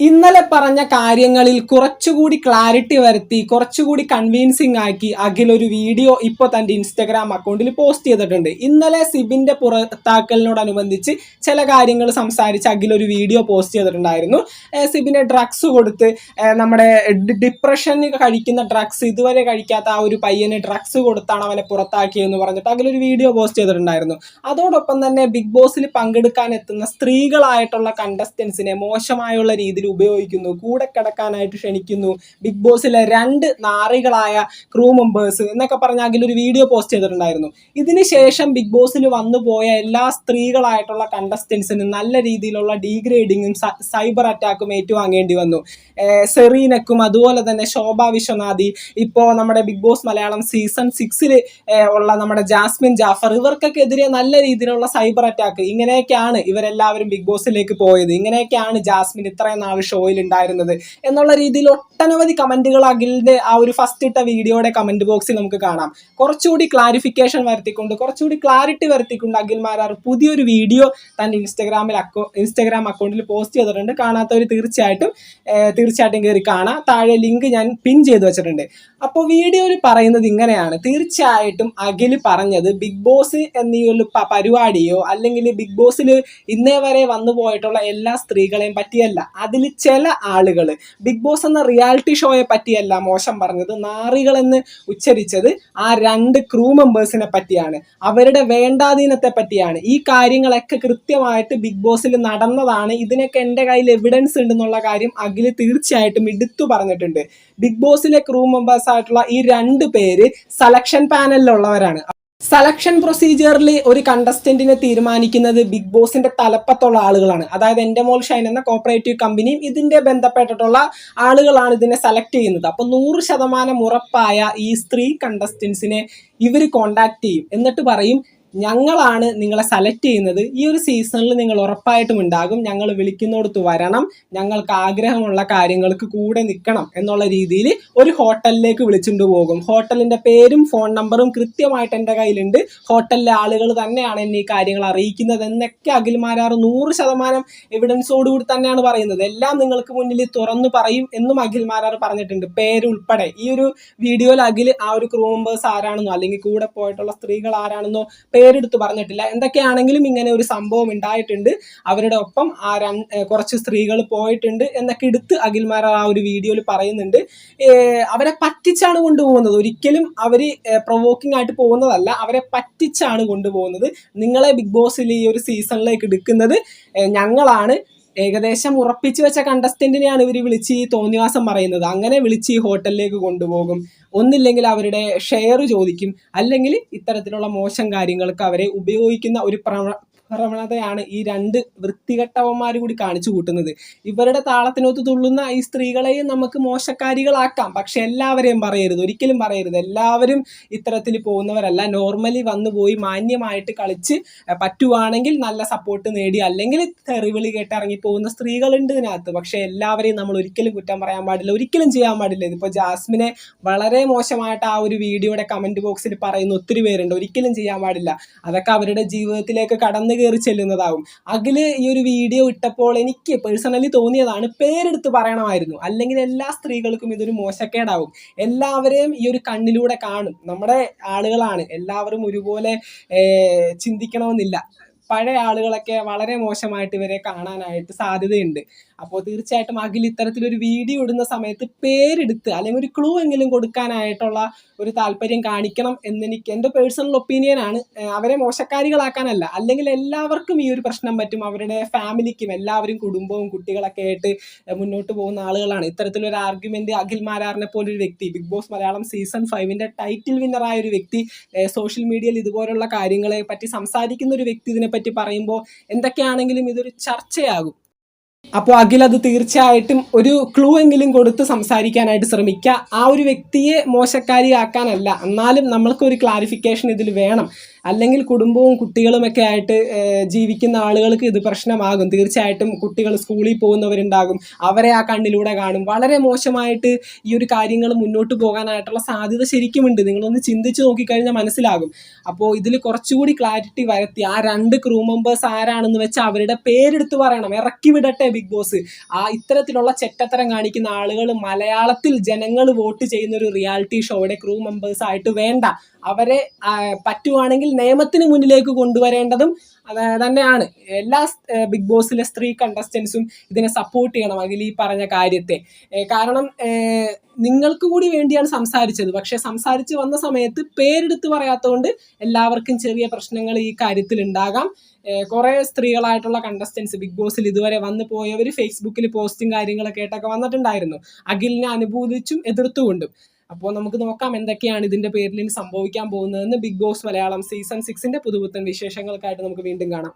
ഇന്നലെ പറഞ്ഞ കാര്യങ്ങളിൽ കുറച്ചുകൂടി ക്ലാരിറ്റി വരുത്തി കുറച്ചുകൂടി കൺവീൻസിങ് ആക്കി അഖിൽ ഒരു വീഡിയോ ഇപ്പോൾ തന്റെ ഇൻസ്റ്റഗ്രാം അക്കൗണ്ടിൽ പോസ്റ്റ് ചെയ്തിട്ടുണ്ട്. ഇന്നലെ സിബിന്റെ പുറത്താക്കലിനോടനുബന്ധിച്ച് ചില കാര്യങ്ങൾ സംസാരിച്ച് അഖിൽ ഒരു വീഡിയോ പോസ്റ്റ് ചെയ്തിട്ടുണ്ടായിരുന്നു. സിബിനെ ഡ്രഗ്സ് കൊടുത്ത് നമ്മുടെ ഡിപ്രഷന് കഴിക്കുന്ന ഡ്രഗ്സ് ഇതുവരെ കഴിക്കാത്ത ആ ഒരു പയ്യന് ഡ്രഗ്സ് കൊടുത്താണ് അവനെ പുറത്താക്കിയെന്ന് പറഞ്ഞിട്ട് അഖിൽ ഒരു വീഡിയോ പോസ്റ്റ് ചെയ്തിട്ടുണ്ടായിരുന്നു. അതോടൊപ്പം തന്നെ ബിഗ് ബോസിൽ പങ്കെടുക്കാൻ എത്തുന്ന സ്ത്രീകളായിട്ടുള്ള കണ്ടസ്റ്റൻസിനെ മോശമായുള്ള രീതിയിൽ ഉപയോഗിക്കുന്നു കൂടെ കിടക്കാനായിട്ട് ക്ഷണിക്കുന്നു. ബിഗ് ബോസിലെ രണ്ട് നാറികളായ ക്രൂ മെമ്പേഴ്സ് എന്നൊക്കെ പറഞ്ഞ അതിലൊരു വീഡിയോ പോസ്റ്റ് ചെയ്തിട്ടുണ്ടായിരുന്നു. ഇതിന് ശേഷം ബിഗ് ബോസിൽ വന്നു പോയ എല്ലാ സ്ത്രീകളായിട്ടുള്ള കണ്ടസ്റ്റൻസിനും നല്ല രീതിയിലുള്ള ഡീഗ്രേഡിങ്ങും സൈബർ അറ്റാക്കും ഏറ്റുവാങ്ങേണ്ടി വന്നു. സെറീനക്കും അതുപോലെ തന്നെ ശോഭ വിശ്വനാഥി ഇപ്പോൾ നമ്മുടെ ബിഗ് ബോസ് മലയാളം സീസൺ സിക്സിൽ ഉള്ള നമ്മുടെ ജാസ്മിൻ ജാഫർ ഇവർക്കൊക്കെ എതിരെ നല്ല രീതിയിലുള്ള സൈബർ അറ്റാക്ക് ഇങ്ങനെയൊക്കെയാണ് ഇവരെല്ലാവരും ബിഗ് ബോസിലേക്ക് പോയത്. ഇങ്ങനെയൊക്കെയാണ് ജാസ്മിൻ ഇത്രയും നാൾ ഷോയിൽ ഉണ്ടായിരുന്നത് എന്നുള്ള രീതിയിൽ ഒട്ടനവധി കമന്റുകൾ അഖിലിന്റെ ആ ഒരു ഫസ്റ്റ് ഇട്ട വീഡിയോയുടെ കമന്റ് ബോക്സിൽ നമുക്ക് കാണാം. കുറച്ചുകൂടി ക്ലാരിഫിക്കേഷൻ വരുത്തിക്കൊണ്ട് കുറച്ചുകൂടി ക്ലാരിറ്റി വരുത്തിക്കൊണ്ട് അഖിൽ മാരാർ പുതിയൊരു വീഡിയോ തന്റെ ഇൻസ്റ്റഗ്രാമിൽ അക്കൗ ഇൻസ്റ്റഗ്രാം അക്കൗണ്ടിൽ പോസ്റ്റ് ചെയ്തിട്ടുണ്ട്. കാണാത്തവർ തീർച്ചയായിട്ടും തീർച്ചയായിട്ടും കയറി കാണാം. താഴെ ലിങ്ക് ഞാൻ പിൻ ചെയ്ത് വെച്ചിട്ടുണ്ട്. അപ്പോൾ വീഡിയോയിൽ പറയുന്നത് ഇങ്ങനെയാണ്. തീർച്ചയായിട്ടും അഖിൽ പറഞ്ഞത് ബിഗ് ബോസ് എന്നീ ഒരു പരിപാടിയോ അല്ലെങ്കിൽ ബിഗ് ബോസിൽ ഇന്നേ വരെ വന്നു പോയിട്ടുള്ള എല്ലാ സ്ത്രീകളെയും പറ്റിയല്ല. അതിൽ ചില ആളുകൾ ബിഗ് ബോസ് എന്ന റിയാലിറ്റി ഷോയെ പറ്റിയല്ല മോശം പറഞ്ഞത്. നാറികൾ എന്ന് ഉച്ചരിച്ചത് ആ രണ്ട് ക്രൂ മെമ്പേഴ്സിനെ പറ്റിയാണ്. അവരുടെ വേണ്ടാധീനത്തെ പറ്റിയാണ്. ഈ കാര്യങ്ങളൊക്കെ കൃത്യമായിട്ട് ബിഗ് ബോസിൽ നടന്നതാണ്. ഇതിനൊക്കെ എന്റെ കയ്യിൽ എവിഡൻസ് ഉണ്ടെന്നുള്ള കാര്യം അഖിൽ തീർച്ചയായിട്ടും എടുത്തു പറഞ്ഞിട്ടുണ്ട്. ബിഗ് ബോസിലെ ക്രൂ മെമ്പേഴ്സ് ആയിട്ടുള്ള ഈ രണ്ട് പേര് സെലക്ഷൻ പാനലിലുള്ളവരാണ് സെലക്ഷൻ പ്രൊസീജിയറിൽ ഒരു കണ്ടസ്റ്റന്റിനെ തീരുമാനിക്കുന്നത് ബിഗ് ബോസിന്റെ തലപ്പത്തുള്ള ആളുകളാണ്. അതായത് എന്റെ മോൾ ഷൈൻ എന്ന കോപ്പറേറ്റീവ് കമ്പനിയും ഇതിന്റെ ബന്ധപ്പെട്ടിട്ടുള്ള ആളുകളാണ് ഇതിനെ സെലക്ട് ചെയ്യുന്നത്. അപ്പോൾ നൂറ് ശതമാനം ഉറപ്പായ ഈ സ്ത്രീ കണ്ടസ്റ്റൻസിനെ ഇവർ കോണ്ടാക്ട് ചെയ്യും. എന്നിട്ട് പറയും ഞങ്ങളാണ് നിങ്ങളെ സെലക്ട് ചെയ്യുന്നത്. ഈ ഒരു സീസണിൽ നിങ്ങൾ ഉറപ്പായിട്ടും ഉണ്ടാകും. ഞങ്ങൾ വിളിക്കുന്നിടത്ത് വരണം. ഞങ്ങൾക്ക് ആഗ്രഹമുള്ള കാര്യങ്ങൾക്ക് കൂടെ നിൽക്കണം എന്നുള്ള രീതിയിൽ ഒരു ഹോട്ടലിലേക്ക് വിളിച്ചുകൊണ്ട് പോകും. ഹോട്ടലിന്റെ പേരും ഫോൺ നമ്പറും കൃത്യമായിട്ട് എന്റെ കയ്യിലുണ്ട്. ഹോട്ടലിലെ ആളുകൾ തന്നെയാണ് എന്നെ ഈ കാര്യങ്ങൾ അറിയിക്കുന്നത് എന്നൊക്കെ അഖിൽമാരാർ നൂറ് ശതമാനം എവിഡൻസോടുകൂടി തന്നെയാണ് പറയുന്നത്. എല്ലാം നിങ്ങൾക്ക് മുന്നിൽ തുറന്നു പറയും എന്നും അഖിൽമാരാർ പറഞ്ഞിട്ടുണ്ട്. പേരുൾപ്പെടെ ഈ ഒരു വീഡിയോയിൽ അഖിൽ ആ ഒരു ക്രൂ മെമ്പേഴ്സ് ആരാണെന്നോ അല്ലെങ്കിൽ കൂടെ പോയിട്ടുള്ള സ്ത്രീകൾ ആരാണെന്നോ പേരെടുത്ത് പറഞ്ഞിട്ടില്ല. എന്തൊക്കെയാണെങ്കിലും ഇങ്ങനെ ഒരു സംഭവം ഉണ്ടായിട്ടുണ്ട്. അവരുടെ ഒപ്പം ആ കുറച്ച് സ്ത്രീകൾ പോയിട്ടുണ്ട് എന്നൊക്കെ എടുത്ത് അഖിൽമാർ ആ ഒരു വീഡിയോയിൽ പറയുന്നുണ്ട്. അവരെ പറ്റിച്ചാണ് കൊണ്ടുപോകുന്നത്. ഒരിക്കലും അവർ പ്രൊവോക്കിംഗ് ആയിട്ട് പോകുന്നതല്ല. അവരെ പറ്റിച്ചാണ് കൊണ്ടുപോകുന്നത്. നിങ്ങളെ ബിഗ് ബോസിൽ ഈ ഒരു സീസണിലേക്ക് എടുക്കുന്നത് ഞങ്ങളാണ്. ഏകദേശം ഉറപ്പിച്ചു വെച്ച കണ്ടസ്റ്റന്റിനെയാണ് ഇവർ വിളിച്ച് ഈ തോന്നിവാസം പറയുന്നത്. അങ്ങനെ വിളിച്ച് ഈ ഹോട്ടലിലേക്ക് കൊണ്ടുപോകും. ഒന്നില്ലെങ്കിൽ അവരുടെ ഷെയർ ചോദിക്കും. അല്ലെങ്കിൽ ഇത്തരത്തിലുള്ള മോശം കാര്യങ്ങൾക്ക് അവരെ ഉപയോഗിക്കുന്ന ഒരു പ്രവണതയാണ് ഈ രണ്ട് വൃത്തികെട്ടവന്മാർ കൂടി കാണിച്ചു കൂട്ടുന്നത്. ഇവരുടെ താളത്തിനൊത്ത് തുള്ളുന്ന ഈ സ്ത്രീകളെയും നമുക്ക് മോശക്കാരികളാക്കാം. പക്ഷെ എല്ലാവരെയും പറയരുത്. ഒരിക്കലും പറയരുത്. എല്ലാവരും ഇത്തരത്തിൽ പോകുന്നവരല്ല. നോർമലി വന്നു പോയി മാന്യമായിട്ട് കളിച്ച് പറ്റുവാണെങ്കിൽ നല്ല സപ്പോർട്ട് നേടി അല്ലെങ്കിൽ തെറിവിളി കേട്ട് ഇറങ്ങി പോകുന്ന സ്ത്രീകളുണ്ട് ഇതിനകത്ത്. പക്ഷെ എല്ലാവരെയും നമ്മൾ ഒരിക്കലും കുറ്റം പറയാൻ പാടില്ല. ഒരിക്കലും ചെയ്യാൻ പാടില്ല. ഇതിപ്പോൾ ജാസ്മിനെ വളരെ മോശമായിട്ട് ആ ഒരു വീഡിയോയുടെ കമന്റ് ബോക്സിൽ പറയുന്ന ഒത്തിരി പേരുണ്ട്. ഒരിക്കലും ചെയ്യാൻ പാടില്ല. അതൊക്കെ അവരുടെ ജീവിതത്തിലേക്ക് കടന്നു കയറി ചെല്ലുന്നതാവും. അഖിൽ ഈ ഒരു വീഡിയോ ഇട്ടപ്പോൾ എനിക്ക് പേഴ്സണലി തോന്നിയതാണ് പേരെടുത്ത് പറയണമായിരുന്നു. അല്ലെങ്കിൽ എല്ലാ സ്ത്രീകൾക്കും ഇതൊരു മോശക്കേടാവും. എല്ലാവരെയും ഈ ഒരു കണ്ണിലൂടെ കാണും. നമ്മുടെ ആളുകളാണ്. എല്ലാവരും ഒരുപോലെ ചിന്തിക്കണമെന്നില്ല. പഴയ ആളുകളൊക്കെ വളരെ മോശമായിട്ട് ഇവരെ കാണാനായിട്ട് സാധ്യതയുണ്ട്. അപ്പോൾ തീർച്ചയായിട്ടും അഖിൽ ഇത്തരത്തിലൊരു വീഡിയോ ഇടുന്ന സമയത്ത് പേരെടുത്ത് അല്ലെങ്കിൽ ഒരു ക്ലൂ എങ്കിലും കൊടുക്കാനായിട്ടുള്ള ഒരു താല്പര്യം കാണിക്കണം എന്നെനിക്ക് എന്റെ പേഴ്സണൽ ഒപ്പീനിയൻ ആണ്. അവരെ മോശക്കാരികളാക്കാനല്ല. അല്ലെങ്കിൽ എല്ലാവർക്കും ഈ ഒരു പ്രശ്നം പറ്റും. അവരുടെ ഫാമിലിക്കും എല്ലാവരും കുടുംബവും കുട്ടികളൊക്കെ ആയിട്ട് മുന്നോട്ട് പോകുന്ന ആളുകളാണ്. ഇത്തരത്തിലൊരു ആർഗ്യുമെന്റ് അഖിൽ മാരാറിനെ പോലൊരു വ്യക്തി ബിഗ് ബോസ് മലയാളം സീസൺ ഫൈവിന്റെ ടൈറ്റിൽ വിന്നറായ ഒരു വ്യക്തി സോഷ്യൽ മീഡിയയിൽ ഇതുപോലുള്ള കാര്യങ്ങളെ പറ്റി സംസാരിക്കുന്ന ഒരു വ്യക്തി ഇതിനെപ്പറ്റി പറയുമ്പോൾ എന്തൊക്കെയാണെങ്കിലും ഇതൊരു ചർച്ചയാകും. അപ്പോൾ അഖിൽ അത് തീർച്ചയായിട്ടും ഒരു ക്ലൂ എങ്കിലും കൊടുത്ത് സംസാരിക്കാനായിട്ട് ശ്രമിക്കുക. ആ ഒരു വ്യക്തിയെ മോശക്കാരിയാക്കാനല്ല. എന്നാലും നമ്മൾക്ക് ഒരു ക്ലാരിഫിക്കേഷൻ ഇതിൽ വേണം. അല്ലെങ്കിൽ കുടുംബവും കുട്ടികളുമൊക്കെ ആയിട്ട് ജീവിക്കുന്ന ആളുകൾക്ക് ഇത് പ്രശ്നമാകും. തീർച്ചയായിട്ടും കുട്ടികൾ സ്കൂളിൽ പോകുന്നവരുണ്ടാകും. അവരെ ആ കണ്ണിലൂടെ കാണും. വളരെ മോശമായിട്ട് ഈ ഒരു കാര്യങ്ങൾ മുന്നോട്ട് പോകാനായിട്ടുള്ള സാധ്യത ശരിക്കുമുണ്ട്. നിങ്ങളൊന്ന് ചിന്തിച്ച് നോക്കിക്കഴിഞ്ഞാൽ മനസ്സിലാകും. അപ്പോൾ ഇതിൽ കുറച്ചുകൂടി ക്ലാരിറ്റി വരുത്തി ആ രണ്ട് ക്രൂ മെമ്പേഴ്സ് ആരാണെന്ന് വെച്ചാൽ അവരുടെ പേരെടുത്ത് പറയണം. ഇറക്കി വിടട്ടെ ബിഗ് ബോസ്. ആ ഇത്തരത്തിലുള്ള ചെറ്റത്തരം കാണിക്കുന്ന ആളുകൾ മലയാളത്തിൽ ജനങ്ങൾ വോട്ട് ചെയ്യുന്ന ഒരു റിയാലിറ്റി ഷോയുടെ ക്രൂ മെമ്പേഴ്സ് ആയിട്ട് വേണ്ട. അവരെ പറ്റുവാണെങ്കിൽ നിയമത്തിന് മുന്നിലേക്ക് കൊണ്ടുവരേണ്ടതും തന്നെയാണ്. എല്ലാ ബിഗ് ബോസിലെ സ്ത്രീ കണ്ടസ്റ്റൻസും ഇതിനെ സപ്പോർട്ട് ചെയ്യണം അതിൽ ഈ പറഞ്ഞ കാര്യത്തെ. കാരണം നിങ്ങൾക്ക് കൂടി വേണ്ടിയാണ് സംസാരിച്ചത്. പക്ഷെ സംസാരിച്ച് വന്ന സമയത്ത് പേരെടുത്ത് പറയാത്തതുകൊണ്ട് എല്ലാവർക്കും ചെറിയ പ്രശ്നങ്ങൾ ഈ കാര്യത്തിൽ ഉണ്ടാകാം. കുറെ സ്ത്രീകളായിട്ടുള്ള കണ്ടസ്റ്റൻസ് ബിഗ് ബോസിൽ ഇതുവരെ വന്നു പോയവർ ഫേസ്ബുക്കിൽ പോസ്റ്റും കാര്യങ്ങളൊക്കെ ആയിട്ടൊക്കെ വന്നിട്ടുണ്ടായിരുന്നു. അഖിലിനെ അനുഭൂതിച്ചും എതിർത്തുകൊണ്ടും. അപ്പോൾ നമുക്ക് നോക്കാം എന്തൊക്കെയാണ് ഇതിന്റെ പേരിൽ ഇനി സംഭവിക്കാൻ പോകുന്നതെന്ന് ബിഗ് ബോസ് മലയാളം സീസൺ സിക്സിന്റെ പുതുപുത്തൻ വിശേഷങ്ങൾക്കായിട്ട് നമുക്ക് വീണ്ടും കാണാം.